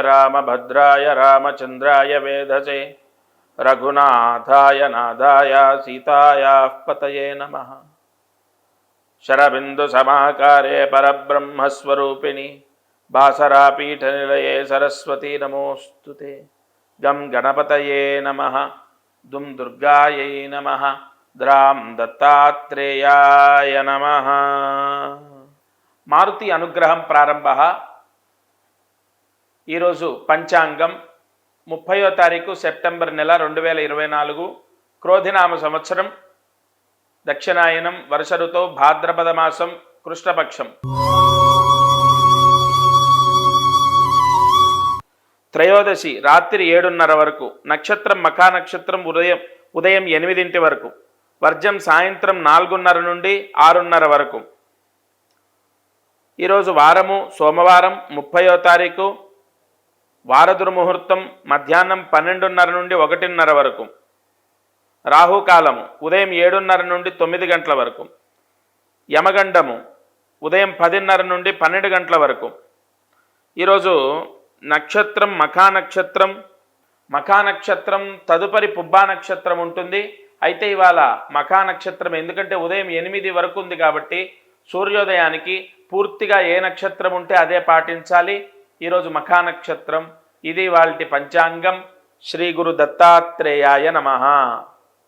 రామభద్రాయ రామచంద్రాయ వేధసే. రఘునాథాయ నాథాయ సీతాయా పతయే నమ. శరబిందు సమాకారే పరబ్రహ్మస్వరూపిణి. బాసరాపీఠ నిలయే సరస్వతీ నమోస్తు గం గణపతయే నమ. దుం దుర్గాయై నమ. ద్రాం దత్తాత్రేయాయ నమ. మారుతి అనుగ్రహం ప్రారంభ ఈరోజు పంచాంగం ముప్పయో తారీఖు సెప్టెంబర్ నెల రెండు వేల ఇరవై నాలుగు క్రోధినామ సంవత్సరం. దక్షిణాయనం వర్ష ఋతువు భాద్రపద మాసం కృష్ణపక్షం. త్రయోదశి రాత్రి ఏడున్నర వరకు నక్షత్రం మఖా నక్షత్రం ఉదయం ఉదయం ఎనిమిదింటి వరకు వర్జం సాయంత్రం నాలుగున్నర నుండి ఆరున్నర వరకు. ఈరోజు వారము సోమవారం ముప్పయో తారీఖు వారదుర్ముహూర్తం మధ్యాహ్నం పన్నెండున్నర నుండి ఒకటిన్నర వరకు. రాహుకాలము ఉదయం ఏడున్నర నుండి తొమ్మిది గంటల వరకు. యమగండము ఉదయం పదిన్నర నుండి పన్నెండు గంటల వరకు. ఈరోజు నక్షత్రం మఖా నక్షత్రం. మఖా నక్షత్రం తదుపరి పుబ్బా నక్షత్రం ఉంటుంది. అయితే ఇవాళ మఖా నక్షత్రం ఎందుకంటే ఉదయం ఎనిమిది వరకు ఉంది కాబట్టి సూర్యోదయానికి పూర్తిగా ఏ నక్షత్రం ఉంటే అదే పాటించాలి. ఈరోజు మఖా నక్షత్రం. ఇది వాళ్ళ పంచాంగం శ్రీ గురు దత్తాత్రేయాయ నమ.